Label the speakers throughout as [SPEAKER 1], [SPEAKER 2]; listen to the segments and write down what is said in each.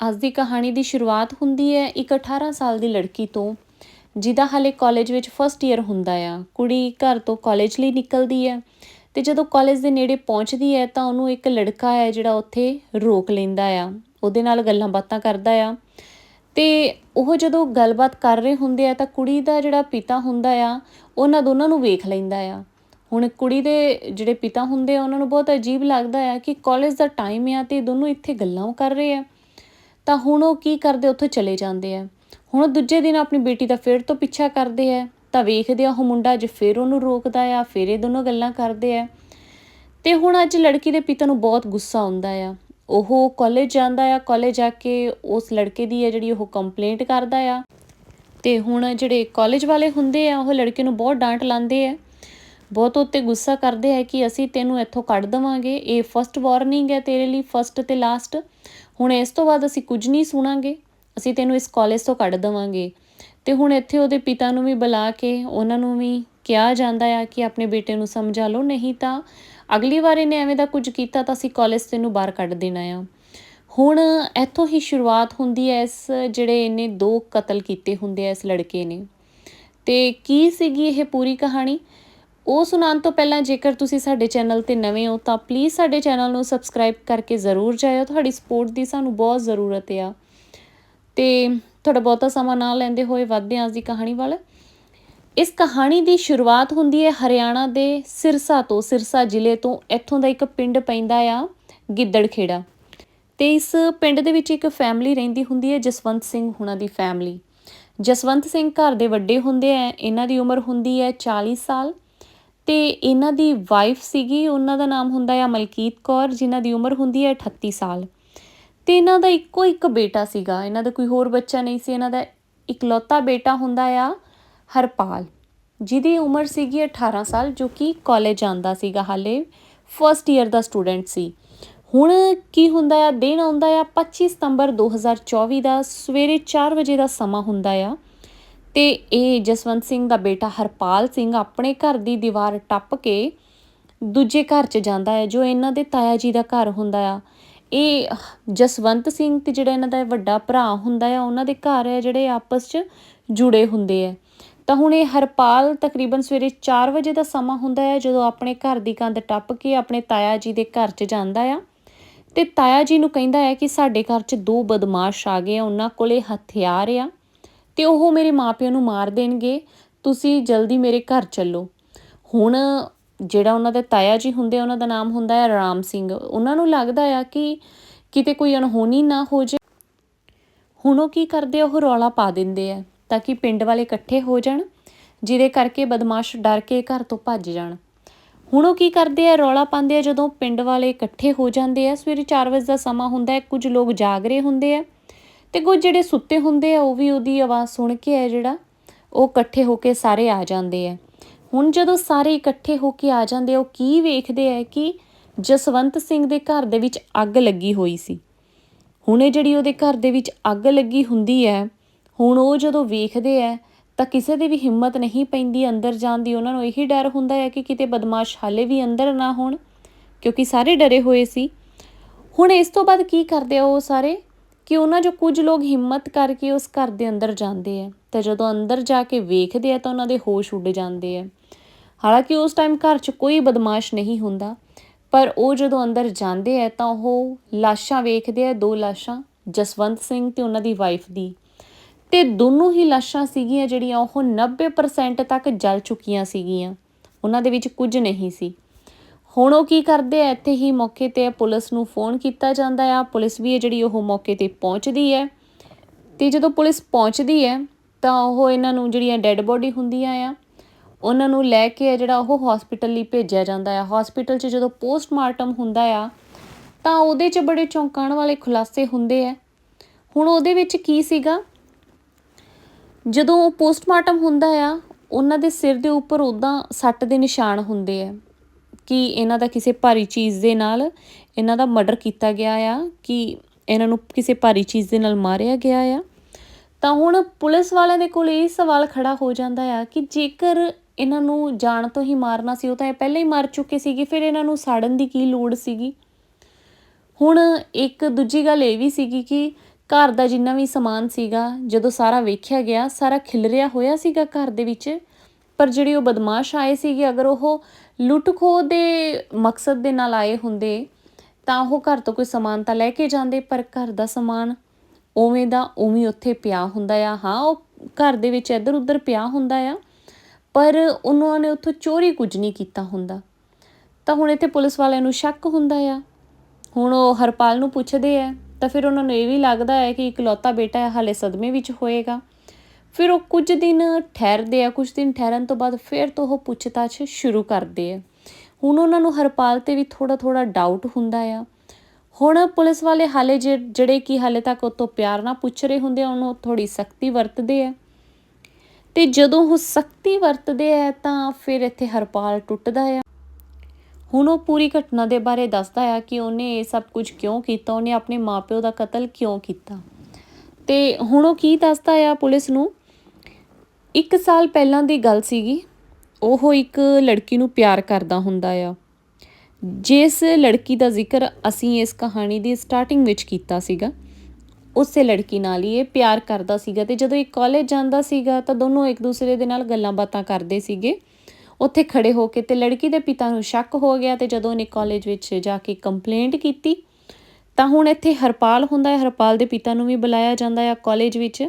[SPEAKER 1] ਅੱਜ ਦੀ ਕਹਾਣੀ ਦੀ ਸ਼ੁਰੂਆਤ ਹੁੰਦੀ ਹੈ ਇੱਕ 18 ਸਾਲ ਦੀ ਲੜਕੀ ਤੋਂ, ਜਿਹਦਾ ਹਾਲੇ ਕਾਲਜ ਵਿੱਚ ਫਸਟ ਈਅਰ ਹੁੰਦਾ ਆ। ਕੁੜੀ ਘਰ ਤੋਂ ਕਾਲਜ ਲਈ ਨਿਕਲਦੀ ਹੈ ਤੇ ਜਦੋਂ ਕਾਲਜ ਦੇ ਨੇੜੇ ਪਹੁੰਚਦੀ ਹੈ ਤਾਂ ਉਹਨੂੰ ਇੱਕ ਲੜਕਾ ਹੈ ਜਿਹੜਾ ਉੱਥੇ ਰੋਕ ਲੈਂਦਾ ਆ। ਉਹਦੇ ਨਾਲ ਗੱਲਾਂ ਬਾਤਾਂ ਕਰਦਾ ਆ। ਤੇ ਉਹ ਜਦੋਂ ਗੱਲਬਾਤ ਕਰ ਰਹੇ ਹੁੰਦੇ ਆ ਤਾਂ ਕੁੜੀ ਦਾ ਜਿਹੜਾ ਪਿਤਾ ਹੁੰਦਾ ਆ, ਉਹਨਾਂ ਦੋਨਾਂ ਨੂੰ ਵੇਖ ਲੈਂਦਾ ਆ। ਹੁਣ ਕੁੜੀ ਦੇ ਜਿਹੜੇ ਪਿਤਾ ਹੁੰਦੇ ਆ, ਉਹਨਾਂ ਨੂੰ ਬਹੁਤ ਅਜੀਬ ਲੱਗਦਾ ਆ ਕਿ ਕਾਲਜ ਦਾ ਟਾਈਮ ਆ ਤੇ ਦੋਨੋਂ ਇੱਥੇ ਗੱਲਾਂ ਕਰ ਰਹੇ ਆ। ਤਾਂ ਹੁਣ ਉਹ ਕੀ ਕਰਦੇ, ਉੱਥੋਂ ਚਲੇ ਜਾਂਦੇ ਆ। ਹੁਣ ਦੂਜੇ ਦਿਨ ਆਪਣੀ ਬੇਟੀ ਦਾ ਫਿਰ ਤੋਂ ਪਿੱਛਾ ਕਰਦੇ ਆ। ਤਾਂ ਵੇਖਦੇ ਆ ਉਹ ਮੁੰਡਾ ਅੱਜ ਫਿਰ ਉਹਨੂੰ ਰੋਕਦਾ ਆ, ਫਿਰ ਇਹ ਦੋਨੋਂ ਗੱਲਾਂ ਕਰਦੇ ਆ। ਤੇ ਹੁਣ ਅੱਜ ਲੜਕੀ ਦੇ ਪਿਤਾ ਨੂੰ ਬਹੁਤ ਗੁੱਸਾ ਆਉਂਦਾ ਆ। ਉਹ ਕਾਲਜ ਜਾਂਦਾ ਆ ਕਾਲਜ ਜਾ ਕੇ ਉਸ ਲੜਕੇ ਦੀ ਹੈ ਜਿਹੜੀ ਉਹ ਕੰਪਲੇਂਟ ਕਰਦਾ ਆ। ਤੇ ਹੁਣ ਜਿਹੜੇ ਕਾਲਜ ਵਾਲੇ ਹੁੰਦੇ ਆ, ਉਹ ਲੜਕੇ ਨੂੰ ਬਹੁਤ ਡਾਂਟ ਲਾਉਂਦੇ ਆ। ਬਹੁਤ ਉੱਤੇ ਗੁੱਸਾ ਕਰਦੇ ਆ ਕਿ ਅਸੀਂ ਤੈਨੂੰ ਇੱਥੋਂ ਕੱਢ ਦਵਾਂਗੇ। ਇਹ ਫਸਟ ਵਾਰਨਿੰਗ ਹੈ ਤੇਰੇ ਲਈ ਫਸਟ ਤੇ ਲਾਸਟ ਹੁਣ ਇਸ ਤੋਂ ਬਾਅਦ ਅਸੀਂ ਕੁਝ ਨਹੀਂ ਸੁਣਾਂਗੇ, ਅਸੀਂ ਤੈਨੂੰ ਇਸ ਕਾਲਜ ਤੋਂ ਕੱਢ ਦਵਾਂਗੇ। ਤੇ ਹੁਣ ਇੱਥੇ ਉਹਦੇ ਪਿਤਾ ਨੂੰ ਵੀ ਬੁਲਾ ਕੇ ਉਹਨਾਂ ਨੂੰ ਵੀ ਕਿਹਾ ਜਾਂਦਾ ਆ ਕਿ ਆਪਣੇ ਬੇਟੇ ਨੂੰ ਸਮਝਾ ਲਓ, ਨਹੀਂ ਤਾਂ ਅਗਲੀ ਵਾਰ ਇਹਨੇ ਐਵੇਂ ਦਾ ਕੁਝ ਕੀਤਾ ਤਾਂ ਅਸੀਂ ਕਾਲਜ ਤੈਨੂੰ ਬਾਹਰ ਕੱਢ ਦੇਣਾ ਆ। ਹੁਣ ਇੱਥੋਂ ਹੀ ਸ਼ੁਰੂਆਤ ਹੁੰਦੀ ਹੈ ਇਸ ਜਿਹੜੇ ਇਹਨੇ ਦੋ ਕਤਲ ਕੀਤੇ ਹੁੰਦੇ ਆ ਇਸ ਲੜਕੇ ਨੇ। ਤੇ ਕੀ ਸੀਗੀ ਇਹ ਪੂਰੀ ਕਹਾਣੀ? ਉਹ ਸੁਣਾਉਣ ਤੋਂ ਪਹਿਲਾਂ ਜੇਕਰ ਤੁਸੀਂ ਸਾਡੇ ਚੈਨਲ ਤੇ ਨਵੇਂ ਹੋ, ਤਾਂ ਪਲੀਜ਼ ਸਾਡੇ ਚੈਨਲ ਨੂੰ ਸਬਸਕ੍ਰਾਈਬ ਕਰਕੇ ਜ਼ਰੂਰ ਜਾਇਓ। ਤੁਹਾਡੀ ਸਪੋਰਟ ਦੀ ਸਾਨੂੰ ਬਹੁਤ ਜ਼ਰੂਰਤ ਆ। ਤੇ ਤੁਹਾਡਾ ਬਹੁਤਾ ਸਮਾਂ ਨਾ ਲੈਂਦੇ ਹੋਏ ਵੱਧਦੇ ਹਾਂ ਅੱਜ ਦੀ ਕਹਾਣੀ ਵੱਲ। ਇਸ ਕਹਾਣੀ ਦੀ ਸ਼ੁਰੂਆਤ ਹੁੰਦੀ ਹੈ ਹਰਿਆਣਾ ਦੇ ਸਿਰਸਾ ਤੋਂ, ਸਿਰਸਾ ਜ਼ਿਲ੍ਹੇ ਤੋਂ। ਇੱਥੋਂ ਦਾ ਇੱਕ ਪਿੰਡ ਪੈਂਦਾ ਆ, ਗਿੱਦੜਖੇੜਾ। ਤੇ ਇਸ ਪਿੰਡ ਦੇ ਵਿੱਚ ਇੱਕ ਫੈਮਿਲੀ ਰਹਿੰਦੀ ਹੁੰਦੀ ਹੈ, ਜਸਵੰਤ ਸਿੰਘ ਹੁਣਾਂ ਦੀ ਫੈਮਿਲੀ ਜਸਵੰਤ ਸਿੰਘ ਘਰ ਦੇ ਵੱਡੇ ਹੁੰਦੇ ਆ, ਇਹਨਾਂ ਦੀ ਉਮਰ ਹੁੰਦੀ ਹੈ 40 ਸਾਲ। ਤੇ ਇਹਨਾਂ ਦੀ ਵਾਈਫ ਸੀਗੀ, ਉਹਨਾਂ ਦਾ ਨਾਮ ਹੁੰਦਾ ਆ ਮਲਕੀਤ ਕੌਰ, ਜਿਨ੍ਹਾਂ ਦੀ ਉਮਰ ਹੁੰਦੀ ਹੈ 38 ਸਾਲ। ਤੇ ਇਹਨਾਂ ਦਾ ਇੱਕੋ ਇੱਕ ਬੇਟਾ ਸੀਗਾ, ਇਹਨਾਂ ਦਾ ਕੋਈ ਹੋਰ ਬੱਚਾ ਨਹੀਂ ਸੀ, ਇਹਨਾਂ ਦਾ ਇਕਲੌਤਾ ਬੇਟਾ ਹੁੰਦਾ ਆ ਹਰਪਾਲ, ਜਿਹਦੀ ਉਮਰ ਸੀਗੀ 18 ਸਾਲ, ਜੋ ਕਿ ਕਾਲਜ ਜਾਂਦਾ ਸੀਗਾ ਹਾਲੇ ਫਰਸਟ ਈਅਰ ਦਾ ਸਟੂਡੈਂਟ ਸੀ। ਹੁਣ ਕੀ ਹੁੰਦਾ ਆ, ਦਿਨ ਆਉਂਦਾ ਆ 25 ਸਤੰਬਰ 2024 ਦਾ, ਸਵੇਰੇ 4 ਵਜੇ ਦਾ ਸਮਾਂ ਹੁੰਦਾ ਆ। ਤੇ ਇਹ ਜਸਵੰਤ ਸਿੰਘ ਦਾ ਬੇਟਾ ਹਰਪਾਲ ਸਿੰਘ ਆਪਣੇ ਘਰ ਦੀ ਦੀਵਾਰ ਟੱਪ ਕੇ ਦੂਜੇ ਘਰ 'ਚ ਜਾਂਦਾ ਹੈ, ਜੋ ਇਹਨਾਂ ਦੇ ਤਾਇਆ ਜੀ ਦਾ ਘਰ ਹੁੰਦਾ ਆ। ਇਹ ਜਸਵੰਤ ਸਿੰਘ ਤੇ ਜਿਹੜਾ ਇਹਨਾਂ ਦਾ ਵੱਡਾ ਭਰਾ ਹੁੰਦਾ ਆ, ਉਹਨਾਂ ਦੇ ਘਰ ਹੈ ਜਿਹੜੇ ਆਪਸ 'ਚ ਜੁੜੇ ਹੁੰਦੇ ਆ। ਤਾਂ ਹੁਣ ਇਹ ਹਰਪਾਲ ਤਕਰੀਬਨ ਸਵੇਰੇ 4 ਵਜੇ ਦਾ ਸਮਾਂ ਹੁੰਦਾ ਹੈ ਜਦੋਂ ਆਪਣੇ ਘਰ ਦੀ ਕੰਧ ਟੱਪ ਕੇ ਆਪਣੇ ਤਾਇਆ ਜੀ ਦੇ ਘਰ 'ਚ ਜਾਂਦਾ ਆ। ਤੇ ਤਾਇਆ ਜੀ ਨੂੰ ਕਹਿੰਦਾ ਹੈ ਕਿ ਸਾਡੇ ਘਰ 'ਚ ਦੋ ਬਦਮਾਸ਼ ਆ ਗਏ ਆ, ਉਹਨਾਂ ਕੋਲੇ ਹਥਿਆਰ ਆ। ਤੇ ਉਹ ਮੇਰੇ ਮਾਪਿਆਂ ਨੂੰ ਮਾਰ ਦੇਣਗੇ। ਤੁਸੀਂ ਜਲਦੀ ਮੇਰੇ ਘਰ ਚੱਲੋ। ਹੁਣ ਜਿਹੜਾ ਉਹਨਾਂ ਦੇ ਤਾਇਆ ਜੀ ਹੁੰਦੇ ਆ, ਉਹਨਾਂ ਦਾ ਨਾਮ ਹੁੰਦਾ ਹੈ ਰਾਮ ਸਿੰਘ। ਉਹਨਾਂ ਨੂੰ ਲੱਗਦਾ ਆ ਕਿ ਕਿਤੇ ਕੋਈ ਅਣਹੋਣੀ ਨਾ ਹੋ ਜਾਏ। ਹੁਣ ਉਹ ਕੀ ਕਰਦੇ ਆ? ਉਹ ਰੌਲਾ ਪਾ ਦਿੰਦੇ ਆ ਤਾਂ ਕਿ ਪਿੰਡ ਵਾਲੇ ਇਕੱਠੇ ਹੋ ਜਾਣ, ਜਿਹਦੇ ਕਰਕੇ ਬਦਮਾਸ਼ ਡਰ ਕੇ ਘਰ ਤੋਂ ਭੱਜ ਜਾਣ। ਹੁਣ ਉਹ ਕੀ ਕਰਦੇ ਆ? ਰੌਲਾ ਪਾਉਂਦੇ ਆ ਜਦੋਂ ਪਿੰਡ ਵਾਲੇ ਇਕੱਠੇ ਹੋ ਜਾਂਦੇ ਆ। ਸਵੇਰੇ 4 ਵਜੇ ਦਾ ਸਮਾਂ ਹੁੰਦਾ ਹੈ, ਕੁਝ ਲੋਕ ਜਾਗ ਰਹੇ ਹੁੰਦੇ ਆ। ਤੇ ਕੁਝ ਜਿਹੜੇ ਸੁੱਤੇ ਹੁੰਦੇ ਆ, ਉਹ ਵੀ ਉਹਦੀ ਆਵਾਜ਼ ਸੁਣ ਕੇ ਆ ਜਿਹੜਾ, ਉਹ ਇਕੱਠੇ ਹੋ ਕੇ ਸਾਰੇ ਆ ਜਾਂਦੇ ਆ। ਹੁਣ ਜਦੋਂ ਸਾਰੇ ਇਕੱਠੇ ਹੋ ਕੇ ਆ ਜਾਂਦੇ ਆ, ਉਹ ਕੀ ਵੇਖਦੇ ਆ ਕਿ ਜਸਵੰਤ ਸਿੰਘ ਦੇ ਘਰ ਦੇ ਵਿੱਚ ਅੱਗ ਲੱਗੀ ਹੋਈ ਸੀ। ਹੁਣੇ ਜਿਹੜੀ ਉਹਦੇ ਘਰ ਦੇ ਵਿੱਚ ਅੱਗ ਲੱਗੀ ਹੁੰਦੀ ਹੈ ਹੁਣ ਉਹ ਜਦੋਂ ਵੇਖਦੇ ਆ, ਤਾਂ ਕਿਸੇ ਦੀ ਵੀ ਹਿੰਮਤ ਨਹੀਂ ਪੈਂਦੀ ਅੰਦਰ ਜਾਣ ਦੀ। ਉਹਨਾਂ ਨੂੰ ਇਹੀ ਡਰ ਹੁੰਦਾ ਹੈ ਕਿ ਕਿਤੇ ਬਦਮਾਸ਼ ਹਾਲੇ ਵੀ ਅੰਦਰ ਨਾ ਹੋਣ, ਕਿਉਂਕਿ ਸਾਰੇ ਡਰੇ ਹੋਏ ਸੀ। ਹੁਣ ਇਸ ਤੋਂ ਬਾਅਦ ਕੀ ਕਰਦੇ ਆ ਉਹ ਸਾਰੇ? ਕਿ ਉਹਨਾਂ ਜੋ ਕੁਝ ਲੋਕ ਹਿੰਮਤ ਕਰਕੇ ਉਸ ਘਰ ਦੇ ਅੰਦਰ ਜਾਂਦੇ ਆ ਤੇ ਜਦੋਂ ਅੰਦਰ ਜਾ ਕੇ ਵੇਖਦੇ ਆ ਤਾਂ ਉਹਨਾਂ ਦੇ ਹੋਸ਼ ਉੱਡ ਜਾਂਦੇ ਆ। ਹਾਲਾਂਕਿ ਉਸ ਟਾਈਮ ਘਰ 'ਚ ਕੋਈ ਬਦਮਾਸ਼ ਨਹੀਂ ਹੁੰਦਾ, ਪਰ ਉਹ ਜਦੋਂ ਅੰਦਰ ਜਾਂਦੇ ਆ ਤਾਂ ਉਹ ਲਾਸ਼ਾਂ ਵੇਖਦੇ ਆ, ਦੋ ਲਾਸ਼ਾਂ, ਜਸਵੰਤ ਸਿੰਘ ਤੇ ਉਹਨਾਂ ਦੀ ਵਾਈਫ ਦੀ। ਤੇ ਦੋਨੋਂ ਹੀ ਲਾਸ਼ਾਂ ਸੀਗੀਆਂ ਜਿਹੜੀਆਂ ਉਹ 90% ਤੱਕ ਜਲ ਚੁੱਕੀਆਂ ਸੀਗੀਆਂ। ਉਹਨਾਂ ਦੇ ਵਿੱਚ ਕੁਝ ਨਹੀਂ ਸੀ। ਹੁਣ ਉਹ ਕੀ ਕਰਦੇ ਆ? ਇੱਥੇ ਹੀ ਮੌਕੇ ਤੇ ਪੁਲਿਸ ਨੂੰ ਫੋਨ ਕੀਤਾ ਜਾਂਦਾ ਆ। ਪੁਲਿਸ ਵੀ ਹੈ ਜਿਹੜੀ ਉਹ ਮੌਕੇ ਤੇ ਪਹੁੰਚਦੀ ਹੈ। ਤੇ ਜਦੋਂ ਪੁਲਿਸ ਪਹੁੰਚਦੀ ਹੈ, ਤਾਂ ਉਹ ਇਹਨਾਂ ਨੂੰ ਜਿਹੜੀਆਂ ਡੈੱਡ ਬੋਡੀ ਹੁੰਦੀਆਂ ਆ, ਉਹਨਾਂ ਨੂੰ ਲੈ ਕੇ ਜਿਹੜਾ ਉਹ ਹਸਪੀਟਲ ਲਈ ਭੇਜਿਆ ਜਾਂਦਾ ਆ। ਹਸਪੀਟਲ 'ਚ ਜਦੋਂ ਪੋਸਟਮਾਰਟਮ ਹੁੰਦਾ ਆ, ਤਾਂ ਉਹਦੇ 'ਚ ਬੜੇ ਚੌਂਕਾਣ ਵਾਲੇ ਖੁਲਾਸੇ ਹੁੰਦੇ ਆ। ਹੁਣ ਉਹਦੇ ਵਿੱਚ ਕੀ ਸੀਗਾ? ਜਦੋਂ ਪੋਸਟਮਾਰਟਮ ਹੁੰਦਾ ਆ, ਉਹਨਾਂ ਦੇ ਸਿਰ ਦੇ ਉੱਪਰ ਉਦਾਂ ਸੱਟ ਦੇ ਨਿਸ਼ਾਨ ਹੁੰਦੇ ਆ। ਕਿ ਇਹਨਾਂ ਦਾ ਕਿਸੇ ਭਾਰੀ ਚੀਜ਼ ਦੇ ਨਾਲ ਇਹਨਾਂ ਦਾ ਮਰਡਰ ਕੀਤਾ ਗਿਆ ਆ, ਕਿ ਇਹਨਾਂ ਨੂੰ ਕਿਸੇ ਭਾਰੀ ਚੀਜ਼ ਦੇ ਨਾਲ ਮਾਰਿਆ ਗਿਆ ਆ। ਤਾਂ ਹੁਣ ਪੁਲਿਸ ਵਾਲਿਆਂ ਦੇ ਕੋਲ ਇਹ ਸਵਾਲ ਖੜਾ ਹੋ ਜਾਂਦਾ ਆ ਕਿ ਜੇਕਰ ਇਹਨਾਂ ਨੂੰ ਜਾਣ ਤੋਂ ਹੀ ਮਾਰਨਾ ਸੀ, ਉਹ ਤਾਂ ਇਹ ਪਹਿਲਾਂ ਹੀ ਮਰ ਚੁੱਕੇ ਸੀਗੇ, ਫਿਰ ਇਹਨਾਂ ਨੂੰ ਸਾੜਨ ਦੀ ਕੀ ਲੋੜ ਸੀਗੀ? ਹੁਣ ਇੱਕ ਦੂਜੀ ਗੱਲ ਇਹ ਵੀ ਸੀਗੀ ਕਿ ਘਰ ਦਾ ਜਿੰਨਾ ਵੀ ਸਮਾਨ ਸੀਗਾ, ਜਦੋਂ ਸਾਰਾ ਵੇਖਿਆ ਗਿਆ, ਸਾਰਾ ਖਿਲਰਿਆ ਹੋਇਆ ਸੀਗਾ ਘਰ ਦੇ ਵਿੱਚ, ਪਰ ਜਿਹੜੇ ਉਹ ਬਦਮਾਸ਼ ਆਏ ਸੀਗੇ, ਅਗਰ ਉਹ ਲੁੱਟ ਖੋਹ ਦੇ ਮਕਸਦ ਦੇ ਨਾਲ ਆਏ ਹੁੰਦੇ ਤਾਂ ਉਹ ਘਰ ਤੋਂ ਕੋਈ ਸਮਾਨ ਤਾਂ ਲੈ ਕੇ ਜਾਂਦੇ, ਪਰ ਘਰ ਦਾ ਸਮਾਨ ਉਵੇਂ ਦਾ ਉਵੇਂ ਉੱਥੇ ਪਿਆ ਹੁੰਦਾ ਆ। ਹਾਂ, ਉਹ ਘਰ ਦੇ ਵਿੱਚ ਇੱਧਰ ਉੱਧਰ ਪਿਆ ਹੁੰਦਾ ਆ, ਪਰ ਉਹਨਾਂ ਨੇ ਉੱਥੋਂ ਚੋਰੀ ਕੁਝ ਨਹੀਂ ਕੀਤਾ ਹੁੰਦਾ। ਤਾਂ ਹੁਣ ਇੱਥੇ ਪੁਲਿਸ ਵਾਲਿਆਂ ਨੂੰ ਸ਼ੱਕ ਹੁੰਦਾ ਆ। ਹੁਣ ਉਹ ਹਰਪਾਲ ਨੂੰ ਪੁੱਛਦੇ ਆ, ਤਾਂ ਫਿਰ ਉਹਨਾਂ ਨੂੰ ਇਹ ਵੀ ਲੱਗਦਾ ਹੈ ਕਿ ਇਕਲੌਤਾ ਬੇਟਾ ਹਾਲੇ ਸਦਮੇ ਵਿੱਚ ਹੋਏਗਾ। ਫਿਰ ਉਹ ਕੁਝ ਦਿਨ ਠਹਿਰਦੇ ਆ, ਕੁਝ ਦਿਨ ਠਹਿਰਨ ਤੋਂ ਬਾਅਦ ਫਿਰ ਤੋਂ ਉਹ ਪੁੱਛਤਾਛ ਸ਼ੁਰੂ ਕਰਦੇ ਆ। ਹੁਣ ਉਹਨਾਂ ਨੂੰ ਹਰਪਾਲ ਤੇ ਵੀ ਥੋੜਾ ਥੋੜਾ ਡਾਊਟ ਹੁੰਦਾ ਆ। ਹੁਣ ਪੁਲਿਸ ਵਾਲੇ ਹਾਲੇ ਜੇ- ਜਿਹੜੇ ਕਿ ਹਾਲੇ ਤੱਕ ਉਹ ਤੋਂ ਪਿਆਰ ਨਾਲ ਪੁੱਛ ਰਹੇ ਹੁੰਦੇ ਆ, ਉਹਨੂੰ ਥੋੜੀ ਸਖਤੀ ਵਰਤਦੇ ਆ। ਤੇ ਜਦੋਂ ਉਹ ਸਖਤੀ ਵਰਤਦੇ ਆ, ਤਾਂ ਫਿਰ ਇੱਥੇ ਹਰਪਾਲ ਟੁੱਟਦਾ ਆ। ਹੁਣ ਉਹ ਪੂਰੀ ਘਟਨਾ ਦੇ ਬਾਰੇ ਦੱਸਦਾ ਆ ਕਿ ਉਹਨੇ ਇਹ ਸਭ ਕੁਝ ਕਿਉਂ ਕੀਤਾ, ਉਹਨੇ ਆਪਣੇ ਮਾਪਿਓ ਦਾ ਕਤਲ ਕਿਉਂ ਕੀਤਾ। ਤੇ ਹੁਣ ਉਹ ਕੀ ਦੱਸਦਾ ਆ ਪੁਲਿਸ ਨੂੰ? ਇੱਕ ਸਾਲ ਪਹਿਲਾਂ ਦੀ ਗੱਲ ਸੀਗੀ, ਉਹ ਇੱਕ ਲੜਕੀ ਨੂੰ ਪਿਆਰ ਕਰਦਾ ਹੁੰਦਾ ਆ। ਜਿਸ ਲੜਕੀ ਦਾ ਜ਼ਿਕਰ ਅਸੀਂ ਇਸ ਕਹਾਣੀ ਦੀ ਸਟਾਰਟਿੰਗ ਵਿੱਚ ਕੀਤਾ ਸੀਗਾ, ਉਸੇ ਲੜਕੀ ਨਾਲ ਹੀ ਇਹ ਪਿਆਰ ਕਰਦਾ ਸੀਗਾ ਤੇ ਜਦੋਂ ਇਹ ਕਾਲਜ ਜਾਂਦਾ ਸੀਗਾ ਤਾਂ ਦੋਨੋਂ ਇੱਕ ਦੂਸਰੇ ਦੇ ਨਾਲ ਗੱਲਾਂ ਬਾਤਾਂ ਕਰਦੇ ਸੀਗੇ। ਉੱਥੇ ਖੜੇ ਹੋ ਕੇ ਤੇ ਲੜਕੀ ਦੇ ਪਿਤਾ ਨੂੰ ਸ਼ੱਕ ਹੋ ਗਿਆ ਤੇ ਜਦੋਂ ਉਹਨੇ ਕਾਲਜ ਵਿੱਚ ਜਾ ਕੇ ਕੰਪਲੇਂਟ ਕੀਤੀ, ਤਾਂ ਹੁਣ ਇੱਥੇ ਹਰਪਾਲ ਹੁੰਦਾ ਹੈ, ਹਰਪਾਲ ਦੇ ਪਿਤਾ ਨੂੰ ਵੀ ਬੁਲਾਇਆ ਜਾਂਦਾ ਹੈ ਕਾਲਜ ਵਿੱਚ।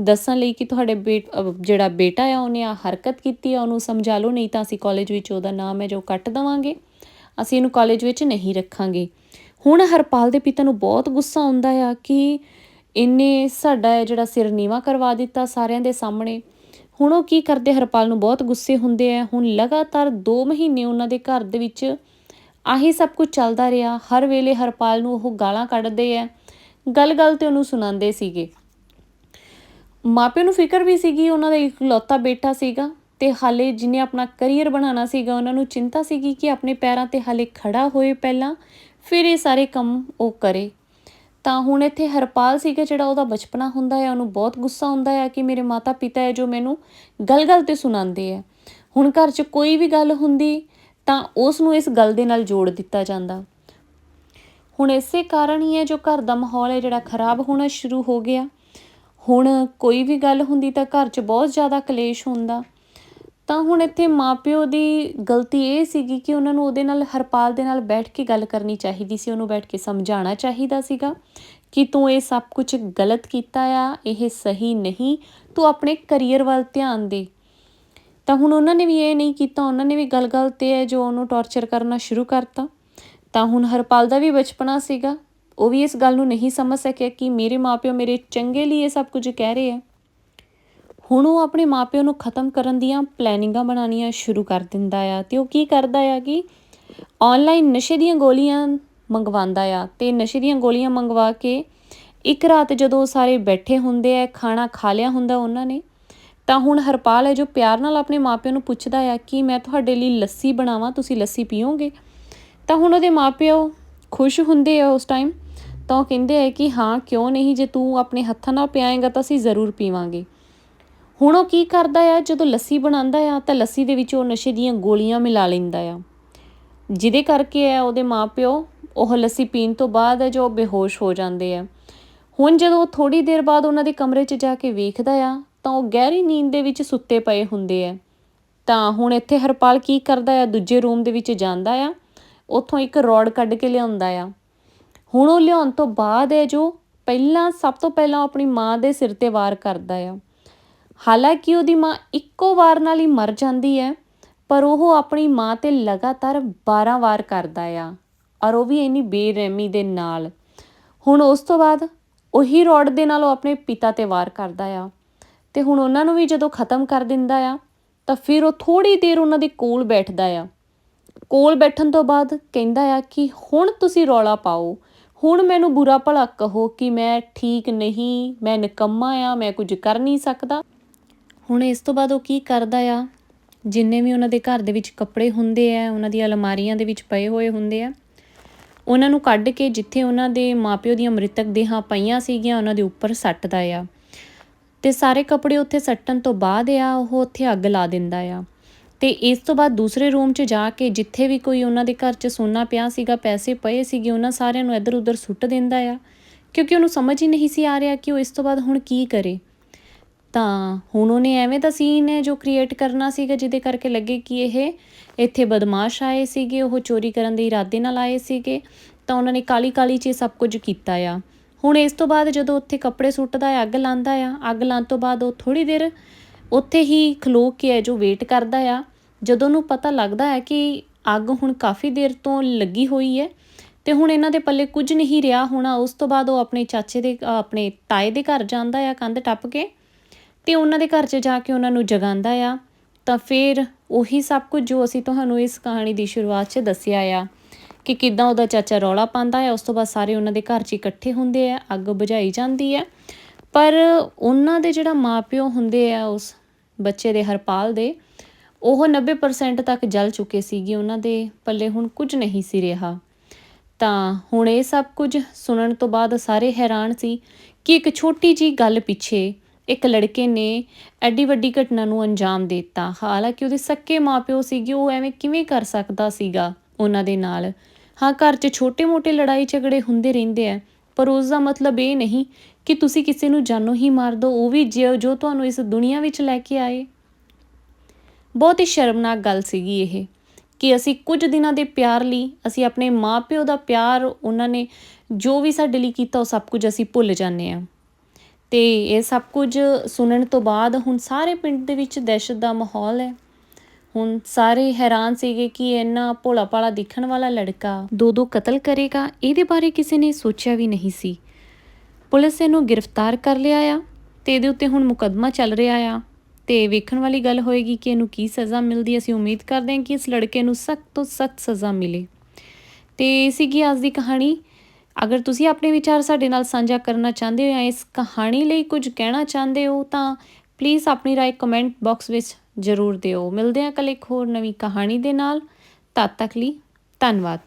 [SPEAKER 1] ਦੱਸਣ ਲਈ ਕਿ ਤੁਹਾਡੇ ਬੇਟ ਜਿਹੜਾ ਬੇਟਾ ਆ, ਉਹਨੇ ਆ ਹਰਕਤ ਕੀਤੀ ਆ, ਉਹਨੂੰ ਸਮਝਾ ਲਓ, ਨਹੀਂ ਤਾਂ ਅਸੀਂ ਕਾਲਜ ਵਿੱਚ ਉਹਦਾ ਨਾਮ ਹੈ ਜੋ ਕੱਟ ਦਵਾਂਗੇ। ਅਸੀਂ ਇਹਨੂੰ ਕਾਲਜ ਵਿੱਚ ਨਹੀਂ ਰੱਖਾਂਗੇ। ਹੁਣ ਹਰਪਾਲ ਦੇ ਪਿਤਾ ਨੂੰ ਬਹੁਤ ਗੁੱਸਾ ਆਉਂਦਾ ਆ ਕਿ ਇਹਨੇ ਸਾਡਾ ਇਹ ਜਿਹੜਾ ਸਿਰ ਨੀਵਾ ਕਰਵਾ ਦਿੱਤਾ ਸਾਰਿਆਂ ਦੇ ਸਾਹਮਣੇ। ਹੁਣ ਉਹ ਕੀ ਕਰਦੇ? ਹਰਪਾਲ ਨੂੰ ਬਹੁਤ ਗੁੱਸੇ ਹੁੰਦੇ ਆ। ਹੁਣ ਲਗਾਤਾਰ 2 ਮਹੀਨੇ ਉਹਨਾਂ ਦੇ ਘਰ ਦੇ ਵਿੱਚ ਆਹੀ ਸਭ ਕੁਝ ਚੱਲਦਾ ਰਿਹਾ। ਹਰ ਵੇਲੇ ਹਰਪਾਲ ਨੂੰ ਉਹ ਗਾਲਾਂ ਕੱਢਦੇ ਆ। ਗੱਲ-ਗੱਲ ਤੇ ਉਹਨੂੰ ਸੁਣਾਉਂਦੇ ਸੀਗੇ। ਮਾਪਿਆਂ ਨੂੰ ਫਿਕਰ ਵੀ ਸੀਗੀ, ਉਹਨਾਂ ਦਾ ਇਕਲੌਤਾ ਬੇਟਾ ਸੀਗਾ ਤੇ ਹਾਲੇ ਜਿਹਨੇ ਆਪਣਾ ਕੈਰੀਅਰ ਬਣਾਉਣਾ ਸੀਗਾ, ਉਹਨਾਂ ਨੂੰ ਚਿੰਤਾ ਸੀਗੀ ਕਿ ਆਪਣੇ ਪੈਰਾਂ ਤੇ ਹਾਲੇ ਖੜਾ ਹੋਏ ਪਹਿਲਾਂ, ਫਿਰ ਇਹ ਸਾਰੇ ਕੰਮ ਉਹ ਕਰੇ। ਤਾਂ ਹੁਣ ਇੱਥੇ ਹਰਪਾਲ ਸੀਗਾ ਜਿਹੜਾ ਉਹਦਾ ਬਚਪਨਾ ਹੁੰਦਾ ਹੈ, ਉਹਨੂੰ ਬਹੁਤ ਗੁੱਸਾ ਹੁੰਦਾ ਹੈ ਕਿ ਮੇਰੇ ਮਾਤਾ ਪਿਤਾ ਹੈ ਜੋ ਮੈਨੂੰ ਗਲ ਗਲ ਤੇ ਸੁਣਾਉਂਦੇ ਆ ਹੁਣ ਘਰ 'ਚ ਕੋਈ ਵੀ ਗੱਲ ਹੁੰਦੀ ਤਾਂ ਉਸ ਨੂੰ ਇਸ ਗੱਲ ਦੇ ਨਾਲ ਜੋੜ ਦਿੱਤਾ ਜਾਂਦਾ। ਹੁਣ ਇਸੇ ਕਾਰਨ ਹੀ ਹੈ ਜੋ ਘਰ ਦਾ ਮਾਹੌਲ ਹੈ ਜਿਹੜਾ ਖਰਾਬ ਹੋਣਾ ਸ਼ੁਰੂ ਹੋ ਗਿਆ। ਹੁਣ ਕੋਈ ਵੀ ਗੱਲ ਹੁੰਦੀ ਤਾਂ ਘਰ 'ਚ ਬਹੁਤ ਜ਼ਿਆਦਾ ਕਲੇਸ਼ ਹੁੰਦਾ। ਤਾਂ ਹੁਣ ਇੱਥੇ ਮਾਪਿਓ ਦੀ ਗਲਤੀ ਇਹ ਸੀਗੀ ਕਿ ਉਹਨਾਂ ਨੂੰ ਉਹਦੇ ਨਾਲ, ਹਰਪਾਲ ਦੇ ਨਾਲ ਬੈਠ ਕੇ ਗੱਲ ਕਰਨੀ ਚਾਹੀਦੀ ਸੀ। ਉਹਨੂੰ ਬੈਠ ਕੇ ਸਮਝਾਉਣਾ ਚਾਹੀਦਾ ਸੀਗਾ ਕਿ ਤੂੰ ਇਹ ਸਭ ਕੁਝ ਗਲਤ ਕੀਤਾ ਆ, ਇਹ ਸਹੀ ਨਹੀਂ, ਤੂੰ ਆਪਣੇ ਕੈਰੀਅਰ ਵੱਲ ਧਿਆਨ ਦੇ। ਤਾਂ ਹੁਣ ਉਹਨਾਂ ਨੇ ਵੀ ਇਹ ਨਹੀਂ ਕੀਤਾ, ਉਹਨਾਂ ਨੇ ਵੀ ਗੱਲ-ਗੱਲ ਤੇ ਹੈ, ਜੋ ਉਹਨੂੰ ਟੌਰਚਰ ਕਰਨਾ ਸ਼ੁਰੂ ਕਰਤਾ। ਤਾਂ ਹੁਣ ਹਰਪਾਲ ਦਾ ਵੀ ਬਚਪਨਾ ਸੀਗਾ। ਉਹ ਵੀ ਇਸ ਗੱਲ ਨੂੰ ਨਹੀਂ ਸਮਝ ਸਕਿਆ ਕਿ ਮੇਰੇ ਮਾਪਿਓ ਮੇਰੇ ਚੰਗੇ ਲਈ ਇਹ ਸਭ ਕੁਝ ਕਹਿ ਰਹੇ ਆ। ਹੁਣ ਉਹ ਆਪਣੇ ਮਾਪਿਓ ਨੂੰ ਖਤਮ ਕਰਨ ਦੀਆਂ ਪਲੈਨਿੰਗਾਂ ਬਣਾਉਣੀਆਂ ਸ਼ੁਰੂ ਕਰ ਦਿੰਦਾ ਆ ਤੇ ਉਹ ਕੀ ਕਰਦਾ ਆ ਕਿ ਆਨਲਾਈਨ ਨਸ਼ੇ ਦੀਆਂ ਗੋਲੀਆਂ ਮੰਗਵਾਉਂਦਾ ਆ ਤੇ ਨਸ਼ੇ ਦੀਆਂ ਗੋਲੀਆਂ ਮੰਗਵਾ ਕੇ ਇੱਕ ਰਾਤ ਜਦੋਂ ਉਹ ਸਾਰੇ ਬੈਠੇ ਹੁੰਦੇ ਆ, ਖਾਣਾ ਖਾ ਲਿਆ ਹੁੰਦਾ ਉਹਨਾਂ ਨੇ, ਤਾਂ ਹੁਣ ਹਰਪਾਲ ਹੈ ਜੋ ਪਿਆਰ ਨਾਲ ਆਪਣੇ ਮਾਪਿਆਂ ਨੂੰ ਪੁੱਛਦਾ ਆ ਕਿ ਮੈਂ ਤੁਹਾਡੇ ਲਈ ਲੱਸੀ ਬਣਾਵਾਂ, ਤੁਸੀਂ ਲੱਸੀ ਪੀਓਗੇ? ਤਾਂ ਹੁਣ ਉਹਦੇ ਮਾਪਿਓ ਖੁਸ਼ ਹੁੰਦੇ ਆ ਉਸ ਟਾਈਮ ਤਾਂ ਉਹ ਕਹਿੰਦੇ ਆ ਕਿ ਹਾਂ, ਕਿਉਂ ਨਹੀਂ, ਜੇ ਤੂੰ ਆਪਣੇ ਹੱਥਾਂ ਨਾਲ ਪਿਆਏਂਗਾ ਤਾਂ ਅਸੀਂ ਜ਼ਰੂਰ ਪੀਵਾਂਗੇ। ਹੁਣ ਉਹ ਕੀ ਕਰਦਾ ਆ? ਜਦੋਂ ਲੱਸੀ ਬਣਾਉਂਦਾ ਆ, ਤਾਂ ਲੱਸੀ ਦੇ ਵਿੱਚ ਉਹ ਨਸ਼ੇ ਦੀਆਂ ਗੋਲੀਆਂ ਮਿਲਾ ਲੈਂਦਾ ਆ। ਜਿਹਦੇ ਕਰਕੇ ਆ ਉਹਦੇ ਮਾਪਿਓ, ਉਹ ਲੱਸੀ ਪੀਣ ਤੋਂ ਬਾਅਦ ਹੈ ਜੋ ਬੇਹੋਸ਼ ਹੋ ਜਾਂਦੇ ਆ। ਹੁਣ ਜਦੋਂ ਥੋੜੀ ਦੇਰ ਬਾਅਦ ਉਹਨਾਂ ਦੇ ਕਮਰੇ 'ਚ ਜਾ ਕੇ ਵੇਖਦਾ ਆ, ਤਾਂ ਉਹ ਗਹਿਰੀ ਨੀਂਦ ਦੇ ਵਿੱਚ ਸੁੱਤੇ ਪਏ ਹੁੰਦੇ ਆ। ਤਾਂ ਹੁਣ ਇੱਥੇ ਹਰਪਾਲ ਕੀ ਕਰਦਾ ਆ? ਦੂਜੇ ਰੂਮ ਦੇ ਵਿੱਚ ਜਾਂਦਾ ਆ। ਉੱਥੋਂ ਇੱਕ ਰੋਡ ਕੱਢ ਕੇ ਲਿਆਉਂਦਾ ਆ। ਹੁਣ ਉਹ ਲਿਆਉਣ ਤੋਂ ਬਾਅਦ ਹੈ ਜੋ ਪਹਿਲਾਂ, ਸਭ ਤੋਂ ਪਹਿਲਾਂ ਆਪਣੀ ਮਾਂ ਦੇ ਸਿਰ ਤੇ ਵਾਰ ਕਰਦਾ ਆ। ਹਾਲਾਂਕਿ ਉਹਦੀ ਮਾਂ ਇੱਕੋ ਵਾਰ ਨਾਲ ਹੀ ਮਰ ਜਾਂਦੀ ਹੈ, ਪਰ ਉਹ ਆਪਣੀ ਮਾਂ ਤੇ ਲਗਾਤਾਰ 12 ਵਾਰ ਕਰਦਾ ਆ ਔਰ ਉਹ ਵੀ ਇੰਨੀ ਬੇਰਹਿਮੀ ਦੇ ਨਾਲ। ਹੁਣ ਉਸ ਤੋਂ ਬਾਅਦ ਉਹੀ ਰੋਡ ਦੇ ਨਾਲ ਉਹ ਆਪਣੇ ਪਿਤਾ ਤੇ ਵਾਰ ਕਰਦਾ ਆ ਤੇ ਹੁਣ ਉਹਨਾਂ ਨੂੰ ਵੀ ਜਦੋਂ ਖਤਮ ਕਰ ਦਿੰਦਾ ਆ, ਤਾਂ ਫਿਰ ਉਹ ਥੋੜੀ ਦੇਰ ਉਹਨਾਂ ਦੇ ਕੋਲ ਬੈਠਦਾ ਆ। ਕੋਲ ਬੈਠਣ ਤੋਂ ਬਾਅਦ ਕਹਿੰਦਾ ਆ ਕਿ ਹੁਣ ਤੁਸੀਂ ਰੌਲਾ ਪਾਓ ਹੁਣ ਮੈਨੂੰ ਬੁਰਾ ਭਲਾ ਕਹੋ ਕਿ ਮੈਂ ਠੀਕ ਨਹੀਂ, ਮੈਂ ਨਿਕੰਮਾ ਆ, ਮੈਂ ਕੁਝ ਕਰ ਨਹੀਂ ਸਕਦਾ। ਹੁਣ ਇਸ ਤੋਂ ਬਾਅਦ ਉਹ ਕੀ ਕਰਦਾ ਆ? ਜਿੰਨੇ ਵੀ ਉਹਨਾਂ ਦੇ ਘਰ ਦੇ ਵਿੱਚ ਕੱਪੜੇ ਹੁੰਦੇ ਆ, ਉਹਨਾਂ ਦੀਆਂ ਅਲਮਾਰੀਆਂ ਦੇ ਵਿੱਚ ਪਏ ਹੋਏ ਹੁੰਦੇ ਆ। ਉਹਨਾਂ ਨੂੰ ਕੱਢ ਕੇ ਜਿੱਥੇ ਉਹਨਾਂ ਦੇ ਮਾਪਿਓ ਦੀਆਂ ਮ੍ਰਿਤਕ ਦੇਹਾਂ ਪਈਆਂ ਸੀਗੀਆਂ, ਉਹਨਾਂ ਦੇ ਉੱਪਰ ਸੱਟਦਾ ਆ। ਤੇ ਸਾਰੇ ਕੱਪੜੇ ਉੱਥੇ ਸੱਟਣ ਤੋਂ ਬਾਅਦ ਆ, ਉਹ ਉੱਥੇ ਅੱਗ ਲਾ ਦਿੰਦਾ ਆ। ਤੇ ਇਸ ਤੋਂ ਬਾਅਦ ਦੂਸਰੇ ਰੂਮ 'ਚ ਜਾ ਕੇ ਜਿੱਥੇ ਵੀ ਕੋਈ ਉਹਨਾਂ ਦੇ ਘਰ 'ਚ ਸੋਨਾ ਪਿਆ ਸੀਗਾ, ਪੈਸੇ ਪਏ ਸੀਗੇ, ਉਹਨਾਂ ਸਾਰਿਆਂ ਨੂੰ ਇੱਧਰ ਉੱਧਰ ਸੁੱਟ ਦਿੰਦਾ ਆ। ਕਿਉਂਕਿ ਉਹਨੂੰ ਸਮਝ ਹੀ ਨਹੀਂ ਸੀ ਆ ਰਿਹਾ ਕਿ ਉਹ ਇਸ ਤੋਂ ਬਾਅਦ ਹੁਣ ਕੀ ਕਰੇ। ਤਾਂ ਹੁਣ ਉਹਨੇ ਐਵੇਂ ਦਾ ਸੀਨ ਹੈ ਜੋ ਕ੍ਰੀਏਟ ਕਰਨਾ ਸੀਗਾ, ਜਿਹਦੇ ਕਰਕੇ ਲੱਗੇ ਕਿ ਇਹ ਇੱਥੇ ਬਦਮਾਸ਼ ਆਏ ਸੀਗੇ, ਉਹ ਚੋਰੀ ਕਰਨ ਦੇ ਇਰਾਦੇ ਨਾਲ ਆਏ ਸੀਗੇ, ਤਾਂ ਉਹਨਾਂ ਨੇ ਕਾਲੀ ਕਾਲੀ 'ਚ ਇਹ ਸਭ ਕੁਝ ਕੀਤਾ ਆ। ਹੁਣ ਇਸ ਤੋਂ ਬਾਅਦ ਜਦੋਂ ਉੱਥੇ ਕੱਪੜੇ ਸੁੱਟਦਾ ਹੈ, ਅੱਗ ਲਾਉਂਦਾ ਆ, ਅੱਗ ਲਾਉਣ ਤੋਂ ਬਾਅਦ ਉਹ ਥੋੜੀ ਦੇਰ ਉੱਥੇ ਹੀ ਖਲੋ ਕੇ ਹੈ ਜੋ ਵੇਟ ਕਰਦਾ ਆ, ਜਦੋਂ ਨੂੰ ਪਤਾ ਲੱਗਦਾ ਹੈ ਕਿ ਅੱਗ ਹੁਣ ਕਾਫੀ ਦੇਰ ਤੋਂ ਲੱਗੀ ਹੋਈ ਹੈ ਤੇ ਹੁਣ ਇਹਨਾਂ ਦੇ ਪੱਲੇ ਕੁਝ ਨਹੀਂ ਰਿਹਾ ਹੋਣਾ, ਉਸ ਤੋਂ ਬਾਅਦ ਉਹ ਆਪਣੇ ਚਾਚੇ ਦੇ ਆਪਣੇ ਤਾਏ ਦੇ ਘਰ ਜਾਂਦਾ ਆ ਕੰਧ ਟੱਪ ਕੇ ਤੇ ਉਹਨਾਂ ਦੇ ਘਰ 'ਚ ਜਾ ਕੇ ਉਹਨਾਂ ਨੂੰ ਜਗਾਉਂਦਾ ਆ। ਤਾਂ ਫਿਰ ਉਹੀ ਸਭ ਕੁਝ ਜੋ ਅਸੀਂ ਤੁਹਾਨੂੰ ਇਸ ਕਹਾਣੀ ਦੀ ਸ਼ੁਰੂਆਤ 'ਚ ਦੱਸਿਆ ਆ ਕਿ ਕਿਦਾਂ ਉਹਦਾ ਚਾਚਾ ਰੌਲਾ ਪਾਉਂਦਾ ਹੈ ਉਸ ਤੋਂ ਬਾਅਦ ਸਾਰੇ ਉਹਨਾਂ ਦੇ ਘਰ 'ਚ ਇਕੱਠੇ ਹੁੰਦੇ ਆ, ਅੱਗ ਬੁਝਾਈ ਜਾਂਦੀ ਹੈ ਪਰ ਉਹਨਾਂ ਦੇ ਜਿਹੜਾ ਮਾਪਿਓ ਹੁੰਦੇ ਆ ਉਸ ਬੱਚੇ ਦੇ ਹਰਪਾਲ ਦੇ, ਉਹ 90% ਤੱਕ ਜਲ ਚੁੱਕੇ ਸੀਗੇ, ਉਹਨਾਂ ਦੇ ਪੱਲੇ ਹੁਣ ਕੁਝ ਨਹੀਂ ਸੀ ਰਿਹਾ। ਤਾਂ ਹੁਣ ਇਹ ਸਭ ਕੁਝ ਸੁਣਨ ਤੋਂ ਬਾਅਦ ਸਾਰੇ ਹੈਰਾਨ ਸੀ ਕਿ ਇੱਕ ਛੋਟੀ ਜੀ ਗੱਲ ਪਿੱਛੇ ਇੱਕ ਲੜਕੇ ਨੇ ਐਡੀ ਵੱਡੀ ਘਟਨਾ ਨੂੰ ਅੰਜਾਮ ਦਿੱਤਾ। ਹਾਲਾਂਕਿ ਉਹਦੇ ਸੱਕੇ ਮਾਪਿਓ ਸੀਗੇ, ਉਹ ਐਵੇਂ ਕਿਵੇਂ ਕਰ ਸਕਦਾ ਸੀਗਾ ਉਹਨਾਂ ਦੇ ਨਾਲ? ਹਾਂ, ਘਰ 'ਚ ਛੋਟੇ-ਮੋਟੇ ਲੜਾਈ ਝਗੜੇ ਹੁੰਦੇ ਰਹਿੰਦੇ ਆ, ਪਰ ਉਸ ਦਾ ਮਤਲਬ ਇਹ ਨਹੀਂ ਕਿ ਤੁਸੀਂ ਕਿਸੇ ਨੂੰ ਜਾਨੋਂ ਹੀ ਮਾਰ ਦਿਓ ਉਹ ਵੀ ਜੋ ਜੋ ਤੁਹਾਨੂੰ ਇਸ ਦੁਨੀਆ ਵਿੱਚ ਲੈ ਕੇ ਆਏ। ਬਹੁਤ ਹੀ ਸ਼ਰਮਨਾਕ ਗੱਲ ਸੀਗੀ ਇਹ ਕਿ ਅਸੀਂ ਕੁਝ ਦਿਨਾਂ ਦੇ ਪਿਆਰ ਲਈ, ਅਸੀਂ ਆਪਣੇ ਮਾਪਿਓ ਦਾ ਪਿਆਰ, ਉਹਨਾਂ ਨੇ ਜੋ ਵੀ ਸਾਡੇ ਲਈ ਕੀਤਾ, ਉਹ ਸਭ ਕੁਝ ਅਸੀਂ ਭੁੱਲ ਜਾਂਦੇ ਆ ਤੇ ਇਹ ਸਭ ਕੁਝ ਸੁਣਨ ਤੋਂ ਬਾਅਦ ਹੁਣ ਸਾਰੇ ਪਿੰਡ ਦੇ ਵਿੱਚ ਦਹਿਸ਼ਤ ਦਾ ਮਾਹੌਲ ਹੈ। ਹੁਣ ਸਾਰੇ ਹੈਰਾਨ ਸੀਗੇ ਕਿ ਇੰਨਾ ਭੋਲਾ ਭਾਲਾ ਦਿਖਣ ਵਾਲਾ ਲੜਕਾ ਦੋ ਦੋ ਕਤਲ ਕਰੇਗਾ, ਇਹਦੇ ਬਾਰੇ ਕਿਸੇ ਨੇ ਸੋਚਿਆ ਵੀ ਨਹੀਂ ਸੀ। ਪੁਲਿਸ ਇਹਨੂੰ ਗ੍ਰਿਫਤਾਰ ਕਰ ਲਿਆ ਆ ਤੇ ਇਹਦੇ ਉੱਤੇ ਹੁਣ ਮੁਕੱਦਮਾ ਚੱਲ ਰਿਹਾ ਆ। ਤੇ ਵੇਖਣ ਵਾਲੀ ਗੱਲ ਹੋਏਗੀ ਕਿ ਇਹਨੂੰ ਕੀ ਸਜ਼ਾ ਮਿਲਦੀ ਅਸੀਂ ਉਮੀਦ ਕਰਦੇ ਹਾਂ ਕਿ ਇਸ ਲੜਕੇ ਨੂੰ ਸਖਤ ਤੋਂ ਸਖਤ ਸਜ਼ਾ ਮਿਲੇ। ਤੇ ਸੀਗੀ ਅੱਜ ਦੀ ਕਹਾਣੀ। ਅਗਰ ਤੁਸੀਂ ਆਪਣੇ ਵਿਚਾਰ ਸਾਡੇ ਨਾਲ ਸਾਂਝਾ ਕਰਨਾ ਚਾਹੁੰਦੇ ਹੋ ਜਾਂ ਇਸ ਕਹਾਣੀ ਲਈ ਕੁਝ ਕਹਿਣਾ ਚਾਹੁੰਦੇ ਹੋ, ਤਾਂ ਪਲੀਜ਼ ਆਪਣੀ ਰਾਏ ਕਮੈਂਟ ਬਾਕਸ ਵਿੱਚ ਜ਼ਰੂਰ ਦਿਓ। ਮਿਲਦੇ ਹਾਂ ਕੱਲ ਇੱਕ ਹੋਰ ਨਵੀਂ ਕਹਾਣੀ ਦੇ ਨਾਲ। ਤਦ ਤੱਕ ਲਈ ਧੰਨਵਾਦ।